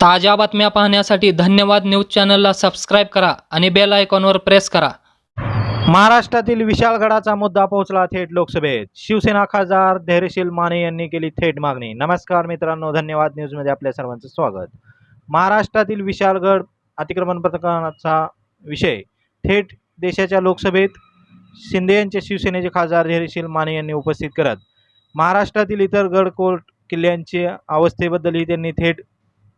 ताज्या बातम्या पाहण्यासाठी धन्यवाद न्यूज चॅनलला सबस्क्राईब करा आणि बेल आयकॉनवर प्रेस करा. महाराष्ट्रातील विशाळगडाचा मुद्दा पोहोचला थेट लोकसभेत. शिवसेना खासदार धैर्यशील माने यांनी केली थेट मागणी. नमस्कार मित्रांनो धन्यवाद न्यूजमध्ये आपल्या सर्वांचं स्वागत. महाराष्ट्रातील विशाळगड अतिक्रमण प्रकरणाचा विषय. थेट देशाच्या लोकसभेत शिंदे यांचे शिवसेनेचे खासदार धैर्यशील माने यांनी उपस्थित करत महाराष्ट्रातील इतर गडकोट किल्ल्यांच्या अवस्थेबद्दलही त्यांनी थेट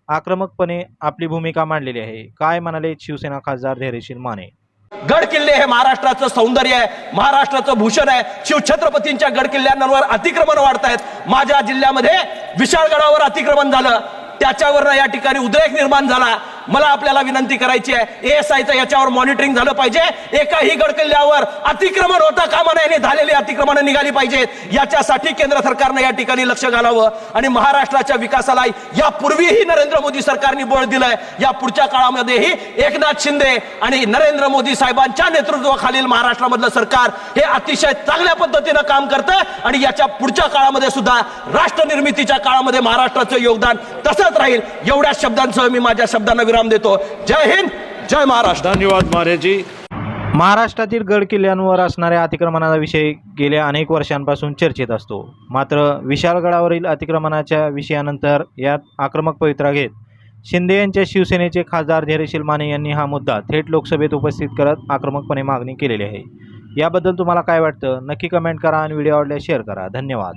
आक्रमकपणे आपली भूमिका मांडलेली आहे. काय म्हणाले शिवसेना खासदार धैर्यशील माने? गड किल्ले हे महाराष्ट्राचं सौंदर्य आहे महाराष्ट्राचं भूषण आहे. शिवछत्रपतींच्या गड किल्ल्यांवर अतिक्रमण वाढत आहेत माझ्या जिल्ह्यामध्ये विशाळगडावर अतिक्रमण झालं. त्याच्यावर या ठिकाणी उद्रेक निर्माण झाला. मला आपल्याला विनंती करायची आहे एस आयचं याच्यावर मॉनिटरिंग झालं पाहिजे. एकाही गडकिल्ल्यावर अतिक्रमण होता कामा नये झालेली अतिक्रमण निघाली पाहिजेत. याच्यासाठी केंद्र सरकारनं या ठिकाणी लक्ष घालावं आणि महाराष्ट्राच्या विकासाला यापूर्वीही नरेंद्र मोदी सरकारने बळ दिलंय. या पुढच्या काळामध्येही एकनाथ शिंदे आणि नरेंद्र मोदी साहेबांच्या नेतृत्वाखालील महाराष्ट्रामधलं सरकार हे अतिशय चांगल्या पद्धतीनं काम करतं आणि याच्या पुढच्या काळामध्ये सुद्धा राष्ट्र निर्मितीच्या काळामध्ये महाराष्ट्राचं योगदान तसंच राहील. एवढ्या शब्दांसह मी माझ्या शब्दांना विराम देतो. जय हिंद जय महाराष्ट्र. धन्यवाद मारेजी महाराष्ट्रातील गड किल्ल्यांवर असणाऱ्या अतिक्रमणाचा विषय गेल्या अनेक वर्षांपासून चर्चेत असतो. मात्र विशाळगडावरील अतिक्रमणाच्या विषयानंतर यात आक्रमक पवित्रा घेत शिंदे यांच्या शिवसेनेचे खासदार धैर्यशील माने यांनी हा मुद्दा थेट लोकसभेत उपस्थित करत आक्रमकपणे मागणी केलेली आहे. याबद्दल तुम्हाला काय वाटतं? नक्की कमेंट करा आणि व्हिडिओ आवडल्यास शेअर करा. धन्यवाद.